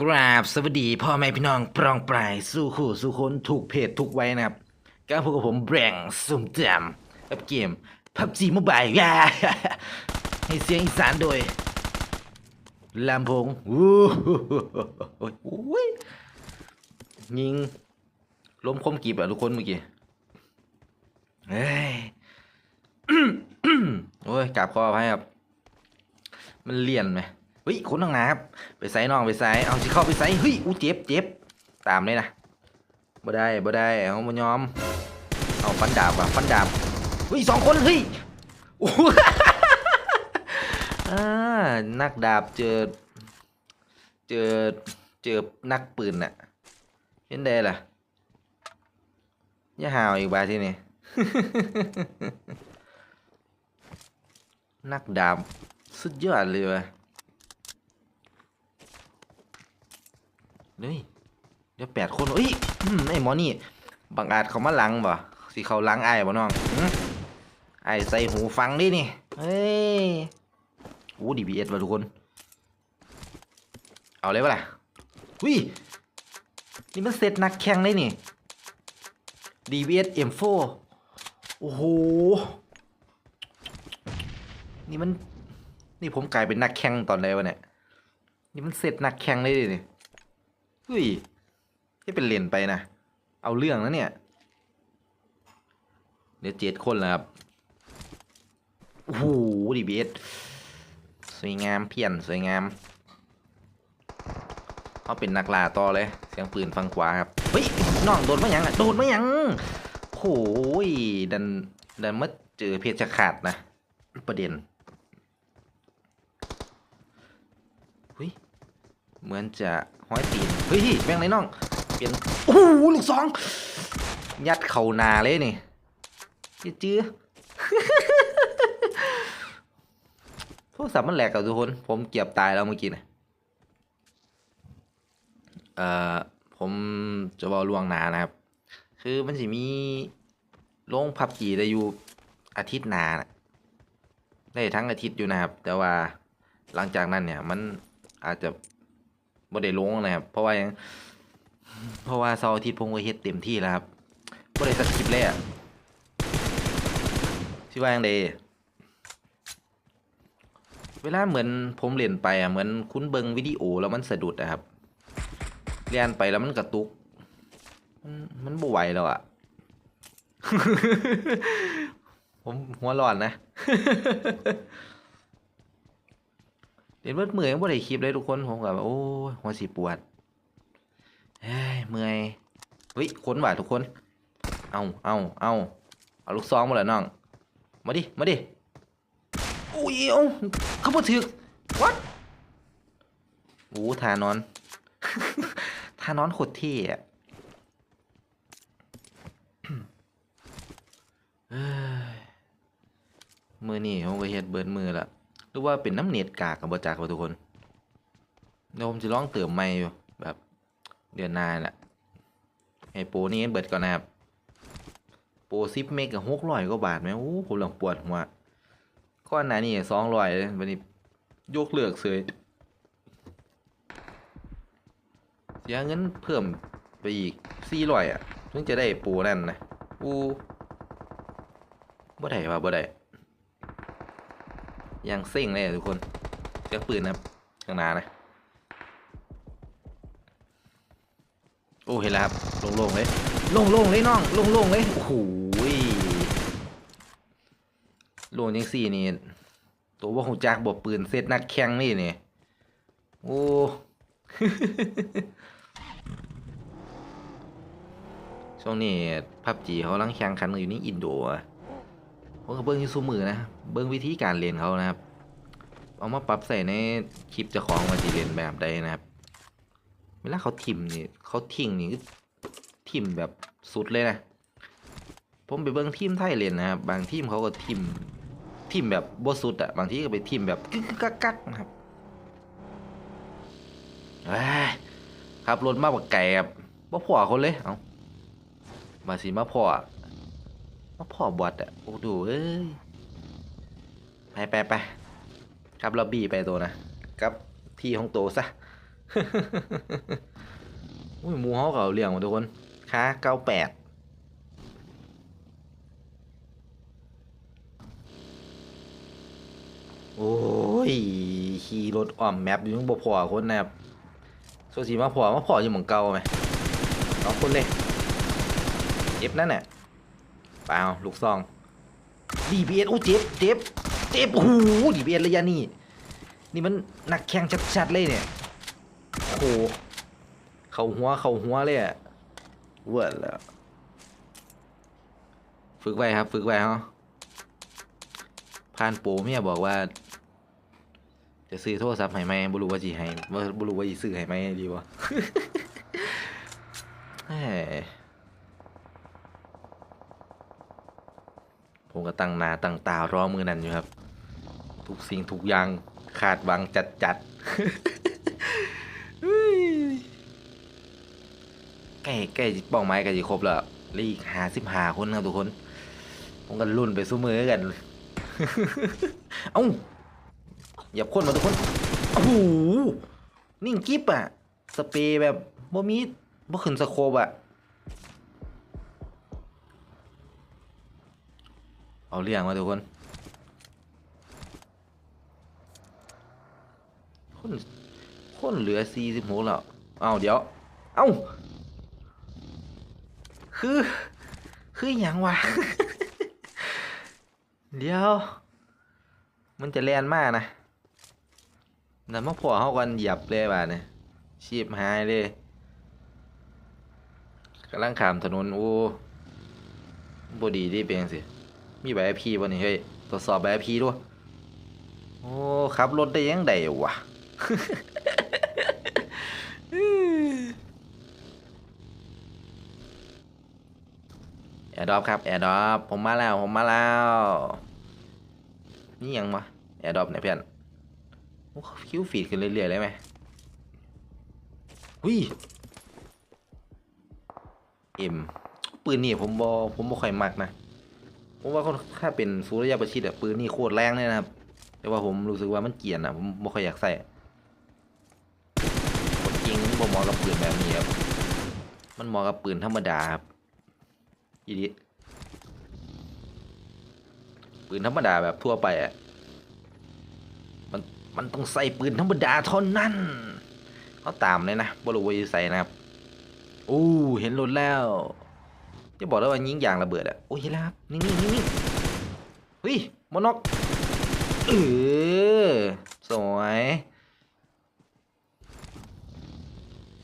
กราบสวัสดีพ่อแม่พี่น้องปรองปรายสู้คู่สู้คนถูกเพจถูกไว้นะครับก็พบกับผมแบงสุ่มแจมกับเกมพับจีมบายยาให้เสียงอีสานโดยลำพงวู้โอ้ยยิงล้มคมกีบอะทุกคนเมื่อกี้เฮ้ยโอ้ยกราบคอไปครับ มันเลี่ยนไหม เฮ้ยคนทางหนาครับไปใส่น้องไปใส่เอาสิเข้าไปใส่เฮ้ยอู้เจ็บเจ็บตามเลยนะบ่ได้บ่ได้เอามายอมเอาฟันดาบว่ะฟันดาบเฮ้ยสองคนเฮ้ยโอ้นักดาบเจอ เจอเจอนักปืนน่ะเห็นได้ล่ะย่าหาวอีกบาทีนี่นักดาบสุดยอดเลยว่ะ เฮ้ยเดี๋ยวแปดคนเอ้ยไอ้หมอนี่บังอาจเขามาลังบ่สิเขาลังไอ้บ่น้องไอ้ใส่หูฟังดินี่เฮ้ยโอ้ดีบีเอสว่ะทุกคน เอาเลยปะล่ะวินี่มันเซตนักแข่งเลยนี่ DBS M4 โอ้โห นี่มัน นี่ผมกลายเป็นนักแข่งตอนไหนวะเนี่ย นี่มันเซตนักแข่งเลยดินี่ เฮ้ยที่เป็นเลนไปนะ เอาเรื่องนะเนี่ย เดี๋ยวเจ็ดคนแล้วครับ โอ้โหดีบีเอสสวยงามเพี้ยนสวยงาม เอาเป็นนักล่าต่อเลย เสียงปืนฟังขวาครับ เฮ้ยน้องโดนมาหยังอะโดนมาหยังโอ้ยดันดันมาเจอเพชรขาดนะ ประเด็นเฮ้ย เหมือนจะห้อยตีนเฮ้ยแม่งไหนน้อง เปลี่ยนโอ้โหลูกสอง ยัดเข่านาเลยนี่จื้อโทรศัพท์มันแหลกกับทุกคน ผมเกียบตายแล้วเมื่อกี้นะเอ่อ ผมจะบอกลวงนานะครับ คือมันจะมีลงพับจีได้อยู่อาทิตย์หนานะได้ทั้งอาทิตย์อยู่นะครับ แต่ว่าหลังจากนั้นเนี่ยมันอาจจะ บ่ได้ลงนะครับเพราะว่ายังเพราะว่าเสาร์อาทิตย์ผมก็เฮ็ดเต็มที่แล้วครับบ่ได้สักคลิปเลยอะที่ว่าอย่างใดเวลาเหมือนผมเล่นไปอะเหมือนคุณเบิงวิดีโอแล้วมันสะดุดอะครับเลียนไปแล้วมันกระตุก มันมันบ่ไหวแล้วอะ ผมหัวร้อนนะ เดี๋ยวเมื่อเมื่อยยังบ่ได้คลิปเลยทุกคนผมก็แบบโอ้หัวสิปวดเฮ้ยเมื่อยเฮ้ยคนว่ะทุกคน เอาเอาเอาเอาลูกซองมาเลยน้อง มาดิ มาดิอุ้ยเอาเขาบ่ถึก what โอ้ทานอนทานอนโคตรเท่อะเอ้ยมือนี่ผมก็เฮ็ดเบิดมือละ หรือว่าเป็นน้ำเน็ตกากกับบจักว่าทุกคนเดี๋ยวผมจะลองเติมใหม่อยู่แบบเดือนหน้าแหละไอ้โปรนี่เบิดก่อนนะครับ โปรซิปเมกกับหกร้อยกว่าบาทไหมโอ้ผมหลังปวดหัวก้อนหนานี่สองร้อยเลยวันนี้ยกเลิกเสยเสียเงินเพิ่มไปอีกสี่ร้อยอะถึงจะได้โปรนั่นนะอู้บ่ได้ว่าบ่ได้ ยังเซ็งเลยทุกคนเสียงปืนนะครับข้างหน้านะ โอ้เห็นแล้วครับโล่งๆเลยโล่งๆเลยน้องโล่งๆเลยโอ้โหยโล่งยังสี่นี่ตัวว่าหูจักบอกปืนเซตนักแข่งนี่นี่โอ้ช่วงนี้พับจีเขาลังแข่งขันอยู่นี่อินโดอะ ผมก็เบิ้งที่ซูมือนะเบิ้งวิธีการเรียนเขานะครับ เอามาปรับใส่ในคลิปจะของว่าจะเรียนแบบใดนะครับเวลาเขาทิมนี่เขาทิ้งนี่คือทิมแบบสุดเลยนะผมไปเบิ่งทีมไทยเล่นนะครับบางทีมเขาก็ทิมทิมแบบบสุดอะบางทีก็ไปทิมแบบกึกกกักกักนะครับเอ้ยขับรถมาบักไก่ครับบ่พอคนเลยเอามาสิมาพอ มาพอบอดอะโอ้ดูเอ้ย ไปไปไปครับเราบีไปตัวนะกับที่ของโตซะอุ้ยมูเขาก็เอาเลี้ยงหมาทุกคนค้าเก้าแปดโอ้ยขี่รถอ้อมแมปอยู่ยังบ่พอคนนะครับส่วนสีมาพอมาพออยู่หมองเก่าไหมเอาคนเลยเจ็บนั่นน่ะ เปล่าลูกซองดีบีเอสโอ้เจ็บเจ็บเจ็บโอ้โหดีบีเอสระยะนี้นี่มันหนักแข่งชัดๆเลยเนี่ยโอ้โหเข่าหัวเข่าหัวเลยอะเวิร์ดแล้วฝึกไว้ครับ ฝึกไว้ฮะพานโปรเมียบอกว่า จะซื้อโทรศัพท์ให้ไหมบ่รู้ว่าจีให้บ่บ่รู้ว่าจีซื้อให้ไหมดีวะ แหม ผมก็ตั้งหนาตั้งตารอมือนั่นอยู่ครับ ทุกสิ่งทุกอย่างขาดวังจัดจัดๆเฮ้ยใกล้ใกล้เป้าหมายใกล้จะครบแล้วลีกหาสิบหาคนครับทุกคน ผมก็รุ่นไปสู้มือกัน เอ้าอย่าพ่นมาทุกคนโอ้โหนิ่งกิ๊บอะสเปรย์แบบบ่มีบ่ขึ้นสโคบอะ เอาเรื่องมาทุกคน คนคนเหลือสี่สิบหกแล้ว เอาเดี๋ยว เอ้า คือ คืออย่างวะ เดี๋ยว มันจะแลนมากนะนั่นมาพอเขากันเหยียบเลยบ่าเนี่ยชีพหายเลยกำลังขามถนนโอ้บดีดีเป็นจังสิ มีใบพีบ่นี่เฮ้ยตรวจสอบใบพีด้วยโอ้ขับรถได้ยังไงวะแอร์ดรอปครับแอร์ดรอปผมมาแล้วผมมาแล้ว นี่ยังมาแอร์ดรอปไหนเพื่อนโอ้คิวฟีดขึ้นเรื่อยๆเลยไหมวิเอ็มปืนนี่ผมบอผมบ่ค่อยมักนะ ผมว่าถ้าเป็นสูระยะประชิดอะปืนนี่โคตรแรงเลยนะครับ แต่ว่าผมรู้สึกว่ามันเกียนอะผมบ่ค่อยอยากใส่คนจริงมันบ่เหมาะกับปืนแบบนี้ครับ มันเหมาะกับปืนธรรมดาครับอีดิปืนธรรมดาแบบทั่วไปอะมันมันต้องใส่ปืนธรรมดาเท่านั้นเขาตามเลยนะบรูวาอยู่ใส่นะครับโอ้เห็นรถแล้ว จะบอกแล้วว่ายิงยางระเบิดอะโอ้ยเห็นแล้วครับนิ่นิ่งๆเฮ้ยมอนอกเออสวย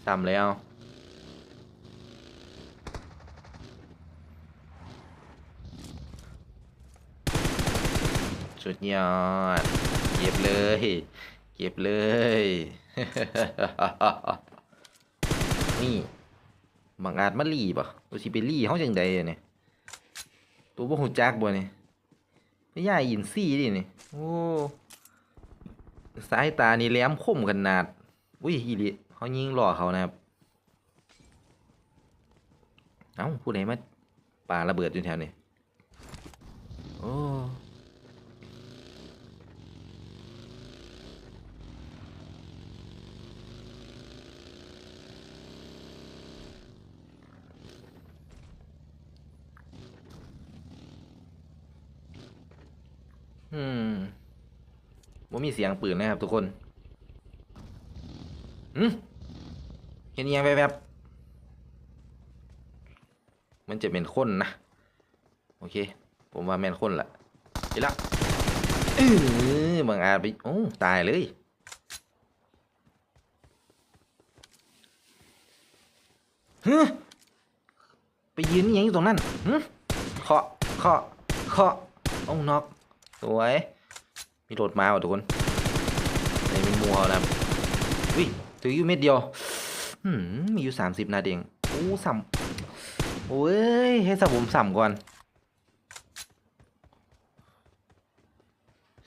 ทำแล้วสุดยอด เก็บเลย เก็บเลย นี่บางอาจมาลีป่ะ ตัวสิไปลีเขาจังใดเนี่ยตัวบ่หูจักบ่เนี่ยไม่ย่าอินซี่ดิเนี่ยโอ้สายตานี่แหลมคมขนาด อุ้ยอีหลิเขายิงหล่อเขานะครับ เอ้าผู้ใดมาปาระเบิดอยู่แถวนี้โอ้ อืมว่ามีเสียงปืนนะครับทุกคนอืมเห็นยังแบบมันจะเป็นคนนะ โอเค ผมว่าแม่นคนละไปละเออบางอาจไป โอ้ ตายเลย ฮึไปยืนยังอยู่ตรงนั้นฮึเคาะเคาะเคาะเอาน็อก สวย มีรถมาว่ะทุกคนในมีมัวนะครับวิถืออยู่เม็ดเดียวหืมมีอยู่สามสิบนาเองโอ้สัมโอ้ยให้สับผมสัมก่อน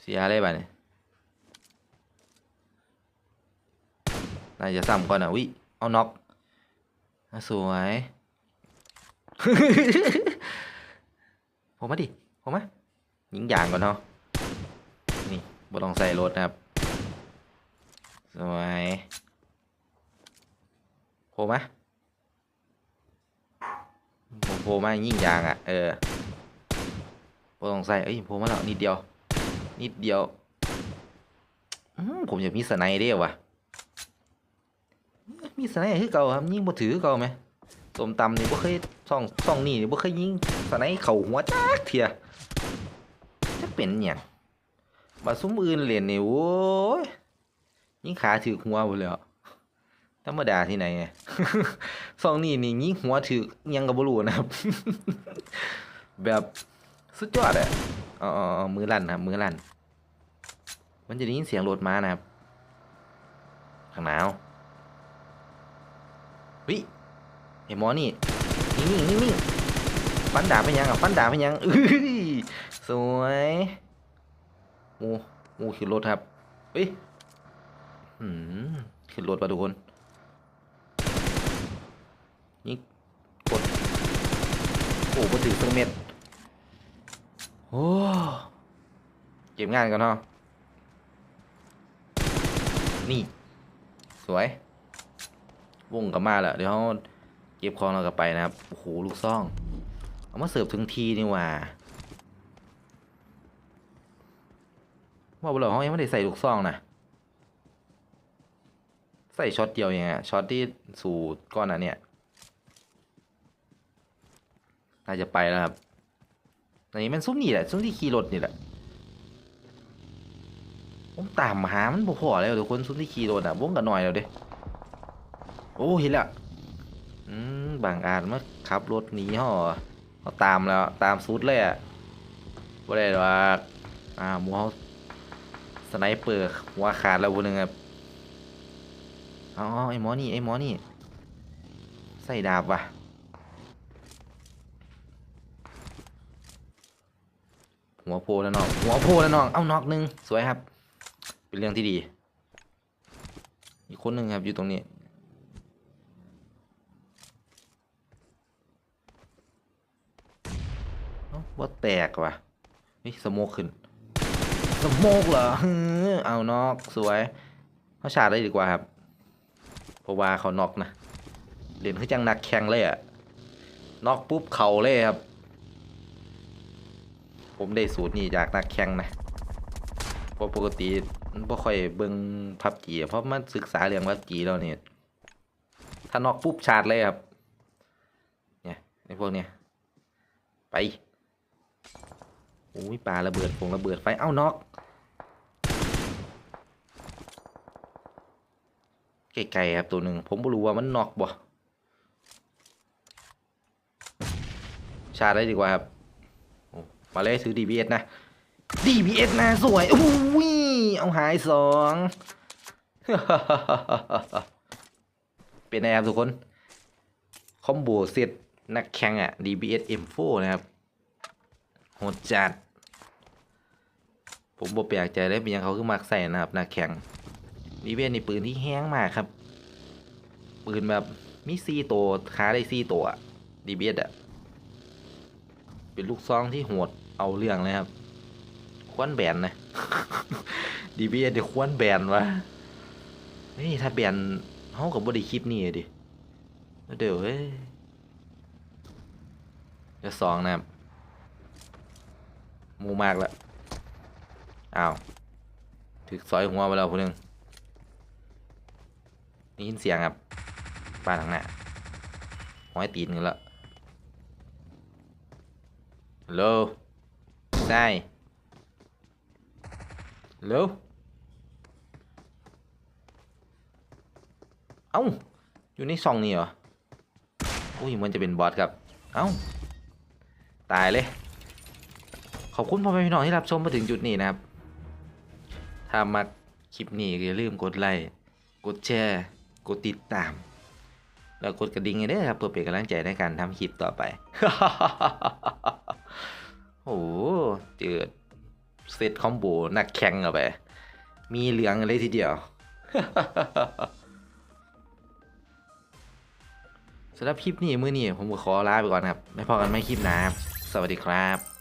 เสียอะไรบ้าเนี่ยน่าจะซ้ำก่อนอะวิเอาน็อกสวยผมมาดิผมมา ยิงยางก่อนเนาะนี่บ่ต้องใส่รถนะครับสวยโผล่มาผมโผล่มายิ่งยางอะเออโผล่ต้องใส่เอ้ยโผล่มาแล้วนิดเดียวนิดเดียวอผมอยากมีสไนเด้ว่ะมีสไนคือเก่าครับยิงบ่ถือเก่าไหมสมตำนี่บ่เคยซ่องซ่องนี่นี่บ่เคยยิงสไนเข้าหัวจักเทีย เป็นหยังบาซุ้มอื่นเล่นนี่โว้ยยิงขาถือหัวหมดแล้วธรรมดาที่ไหนไงซองนี่นี่ยิงหัวถือยังก็บ่รู้นะครับ แบบสุดยอดอะอ๋ออ๋อมือลั่นครับมือลั่น มันจะได้ยินเสียงรถม้านะครับข้างหนาวเฮ้ยไอ้หมอนี่นิ่งนิ่งนิ่งนิ่งฟันดาบไปยังอะฟันดาบไปยังอื้อ สวยโอ้โอ้ขึ้นรถครับเฮ้ยอืมขึ้นรถป่ะทุกคนนี่กดโอ้มาถือสักเม็ดโอ้เก็บงานกันเนาะนี่ สวย วงกับมาแล้วเดี๋ยวเขาเก็บของเรากลับไปนะครับ โอ้โห ลูกซ่อง เอามาเสิร์ฟถึงทีนี่ว่า ว่าบ่เราเขายังไม่ได้ใส่ลูกซองนะใส่ช็อตเดียวเองอะช็อตที่สู่ก้อนอันเนี้ยน่าจะไปแล้วครับอันนี้มันซุ้มนี่แหละซุ้มที่ขี่รถนี่แหละผมตามหามันบ่พอแล้วทุกคนซุ้มที่ขี่รถอะวงกันหน่อยแล้วเด้โอ้เห็นละอืมบางอาจมาขับรถหนีห่อเขาตามแล้วตามสุดเลยอะบ่ได้หรอกอ่ามูเขา สไนเปอร์หัวขาดแล้วคนหนึ่งครับเอาเอไอ้หมอนี่ไอ้หมอนี่ ใส่ดาบว่ะหัวโพแล้วน้องหัวโพแล้วน้อง เอานอกหนึ่งสวยครับ เป็นเรื่องที่ดี อีกคนหนึ่งครับอยู่ตรงนี้ว่าแตกว่ะนี่สโมกขึ้น สโมกเหรอเอานอกสวยเขาชาร์จได้ดีกว่าครับเพราะว่าเขานอกนะเล่นคือจังนักแข่งเลยอะนอกปุ๊บเขาเลยครับ ผมได้สูตรนี้จากนักแข่งนะเพราะปกติไม่ค่อยเบิ่งพับจีเพราะมันศึกษาเรื่องพับจีแล้วเนี่ยถ้านอกปุ๊บชาร์จเลยครับ เนี่ยไอ้พวกเนี้ยไป อ้ยปลาระเบิดผงระเบิดไฟ เอ้านอกไกลๆครับตัวหนึ่งผมไม่รู้ว่ามันนอกบ่ชาได้ดีกว่าครับมาเลยซื้อ DBS นะ DBS นะสวยโอ้ยเอาหายสองเป็นไงครับทุกคน คอมโบเสร็จนักแข่งอะ DBS M4 นะครับ ดจัด ผมบ่แปลกใจได้เป็นยังเขาคือมักใส่นะครับนักแข่ง DBS นี่ปืนที่แห้งมากครับ ปืนแบบมีซีโตวค้าได้ซีตัวอะ DBS อะเป็นลูกซองที่โหดเอาเรื่องเลยครับ ควนแบนนะ DBS เดี๋ยวควนแบนวะนี่ถ้าแบนเขากับบไดีคลิปนี่ดิเดี๋ยวเฮ้ยเดี๋ยวสองนะครับ มูมากแล้วอ้าวถึกซอยหัวไปแล้วคนนึงได้ยินเสียงครับบ้านหลังหน้าห้อยตีนกันแล้วฮัลโหลได้ฮัลโหลเอ้า อยู่ในซองนี่เหรอ อุ้ยมันจะเป็นบอสครับ เอ้า ตายเลย ขอบคุณพ่อแม่พี่น้องที่รับชมมาถึงจุดนี้นะครับ ถ้ามาคลิปนี้อย่าลืมกดไลค์กดแชร์กดติดตาม แล้วกดกระดิ่งให้ด้วยครับเพื่อเป็นกำลังใจในการทำคลิปต่อไป โอ้โหเจอเซตคอมโบนักแข่งเข้าไป มีเหลืองเลยทีเดียวสำหรับคลิปนี้มือนี้ผมขอลาไปก่อนครับไม่พอกันไม่คลิปน้าครับ สวัสดีครับ